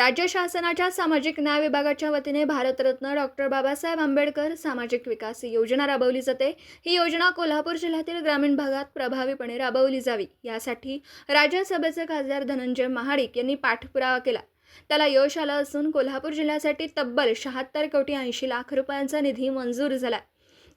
राज्य शासनाच्या सामाजिक न्याय विभागाच्या वतीने भारतरत्न डॉक्टर बाबासाहेब आंबेडकर सामाजिक विकास योजना राबवली जाते. ही योजना कोल्हापूर जिल्ह्यातील ग्रामीण भागात प्रभावीपणे राबवली जावी. यासाठी राज्यसभेचे खासदार धनंजय महाडिक यांनी पाठपुरावा केला. त्याला यश आलं असून कोल्हापूर जिल्ह्यासाठी तब्बल शहात्तर कोटी ऐंशी लाख रुपयांचा निधी मंजूर झाला.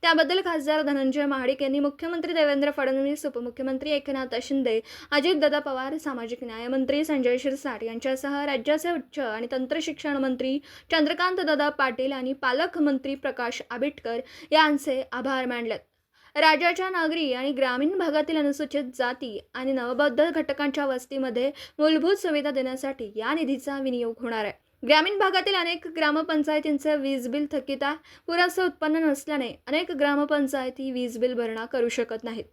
त्याबद्दल खासदार धनंजय महाडिक यांनी मुख्यमंत्री देवेंद्र फडणवीस उपमुख्यमंत्री एकनाथ शिंदे अजितदादा पवार सामाजिक न्यायमंत्री संजय शिरसाट यांच्यासह राज्याचे उच्च आणि तंत्रशिक्षण मंत्री चंद्रकांतदादा पाटील आणि पालकमंत्री प्रकाश आबिटकर यांचे आभार मानलेत राज्याच्या नागरी आणि ग्रामीण भागातील अनुसूचित जाती आणि नवबद्ध घटकांच्या वस्तीमध्ये मूलभूत सुविधा देण्यासाठी या निधीचा विनियोग होणार आहे. ग्रामीण भागातील अनेक ग्रामपंचायतींचे वीज बिल थकीत आहे पुरेसं उत्पन्न नसल्याने अनेक ग्रामपंचायती वीज बिल भरणा करू शकत नाहीत.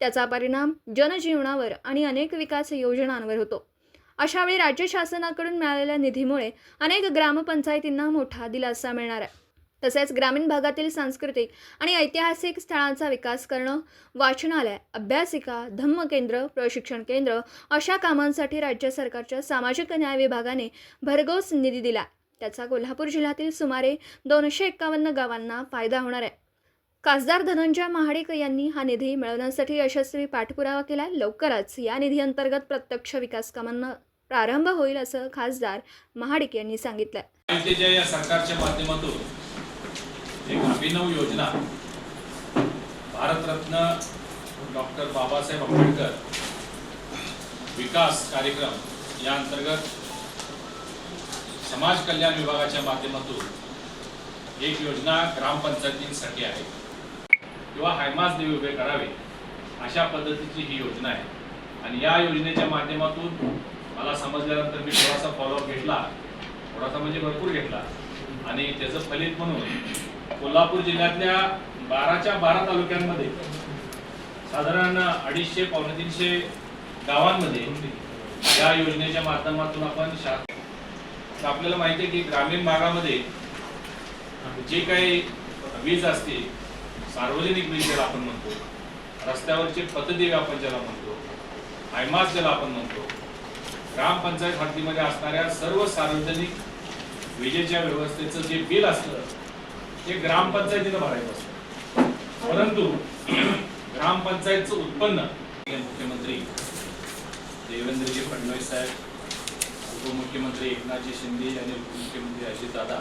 त्याचा परिणाम जनजीवनावर आणि अनेक विकास योजनांवर होतो. अशावेळी राज्य शासनाकडून मिळालेल्या निधीमुळे अनेक ग्रामपंचायतींना मोठा दिलासा मिळणार आहे. तसेच ग्रामीण भागातील सांस्कृतिक आणि ऐतिहासिक स्थळांचा विकास करणं वाचनालय अभ्यासिका धम्मकेंद्र प्रशिक्षण केंद्र अशा कामांसाठी राज्य सरकारच्या सामाजिक न्याय विभागाने भरघोस निधी दिला. त्याचा कोल्हापूर जिल्ह्यातील सुमारे दोनशे एक्कावन्न गावांना फायदा होणार आहे. खासदार धनंजय महाडिक यांनी हा निधी मिळवण्यासाठी यशस्वी पाठपुरावा केला. लवकरच या निधी अंतर्गत प्रत्यक्ष विकास कामांना प्रारंभ होईल असं खासदार महाडिक यांनी सांगितलं या सरकारच्या माध्यमातून एक अभिनव योजना भारतरत्न डॉक्टर बाबासाहेब आंबेडकर विकास कार्यक्रम या अंतर्गत समाज कल्याण विभागाच्या माध्यमातून एक योजना ग्रामपंचायतींसाठी आहे. किंवा हायमास देवी उभे करावे अशा पद्धतीची ही योजना आहे. आणि या योजनेच्या माध्यमातून मला समजल्यानंतर मी थोडासा फॉलोअप घेतला. थोडासा म्हणजे भरपूर घेतला. आणि त्याचं फलित म्हणून कोल्हापूर जिल्ह्यातल्या बाराच्या बारा तालुक्यांमध्ये साधारण अडीचशे पावणे तीनशे गावांमध्ये या योजनेच्या माध्यमातून आपण तर आपल्याला माहिती आहे की ग्रामीण भागामध्ये जे काही वीज असते सार्वजनिक वीज ज्याला आपण म्हणतो रस्त्यावरचे पतदेवी आपण ज्याला म्हणतो हायमास ज्याला आपण म्हणतो ग्रामपंचायत हद्दीमध्ये असणाऱ्या सर्व सार्वजनिक विजेच्या व्यवस्थेचं जे बिल असतं ते ग्रामपंचायतीनं भरायचं असतं. परंतु ग्रामपंचायतचं उत्पन्न मुख्यमंत्री देवेंद्रजी फडणवीस साहेब उपमुख्यमंत्री एकनाथजी शिंदे आणि उपमुख्यमंत्री अजितदादा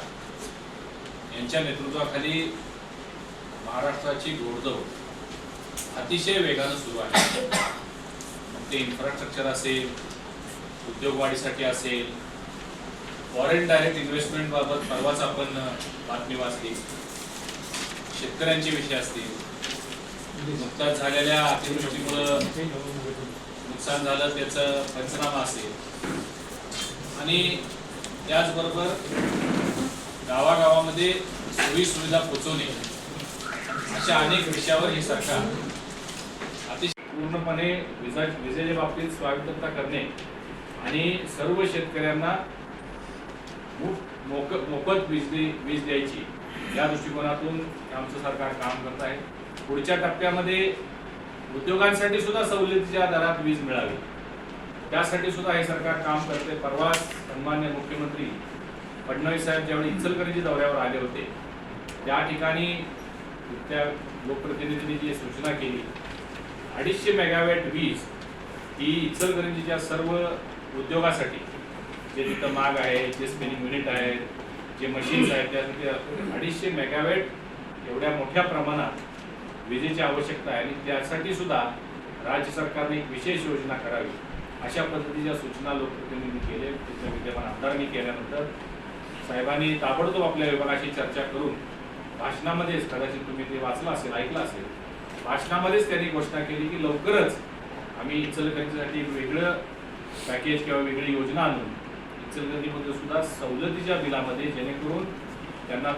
यांच्या नेतृत्वाखाली महाराष्ट्राची घोडदौड अतिशय वेगानं सुरू आहे. मग ते इन्फ्रास्ट्रक्चर असेल उद्योगवाढीसाठी असेल फॉरेन डायरेक्ट इन्व्हेस्टमेंट बाबत परवाच आपण बातमी वाचली. शेतकऱ्यांचे विषय असतील. नुकताच झालेल्या अतिवृष्टीमुळं नुकसान झालं त्याचं पंचनामा असेल. आणि त्याचबरोबर गावागावामध्ये सोयी सुविधा पोचवणे अशा अनेक विषयावर हे सरकार अतिशय पूर्णपणे विजा विजेच्या बाबतीत स्वायत्तता करणे आणि सर्व शेतकऱ्यांना मोक मोफत वीज वीज द्यायची या दृष्टिकोनातून आमचं सरकार काम करत आहे पुढच्या टप्प्यामध्ये उद्योगांसाठी सुद्धा सवलतीच्या दरात वीज मिळावी. त्यासाठी सुद्धा हे सरकार काम करते परवाच सन्मान्य मुख्यमंत्री फडणवीस साहेब ज्यावेळी इचलकरंजी दौऱ्यावर आले होते त्या ठिकाणी त्या लोकप्रतिनिधींनी जी सूचना केली अडीचशे मेगावॅट वीज ही इचलकरंजीच्या सर्व उद्योगासाठी जे तिथं माग आहे जे स्पिनिंग युनिट आहेत जे मशीन्स आहेत त्यासाठी अडीचशे मेगावॅट एवढ्या मोठ्या प्रमाणात विजेची आवश्यकता आहे. आणि त्यासाठी सुद्धा राज्य सरकारने एक विशेष योजना करावी. अशा पद्धतीच्या सूचना लोकप्रतिनिधींनी केले तिथल्या विद्यमान आमदारांनी केल्यानंतर साहेबांनी ताबडतोब आपल्या विभागाशी चर्चा करून भाषणामध्येच कदाचित तुम्ही ते वाचलं असेल ऐकलं असेल भाषणामध्येच त्यांनी घोषणा केली की लवकरच आम्ही इचलकरंजीसाठी एक वेगळं पॅकेज किंवा वेगळी योजना आणून इचलकरंजीमध्ये सुद्धा सवलतीच्या बिलामध्ये जेणेकरून त्यांना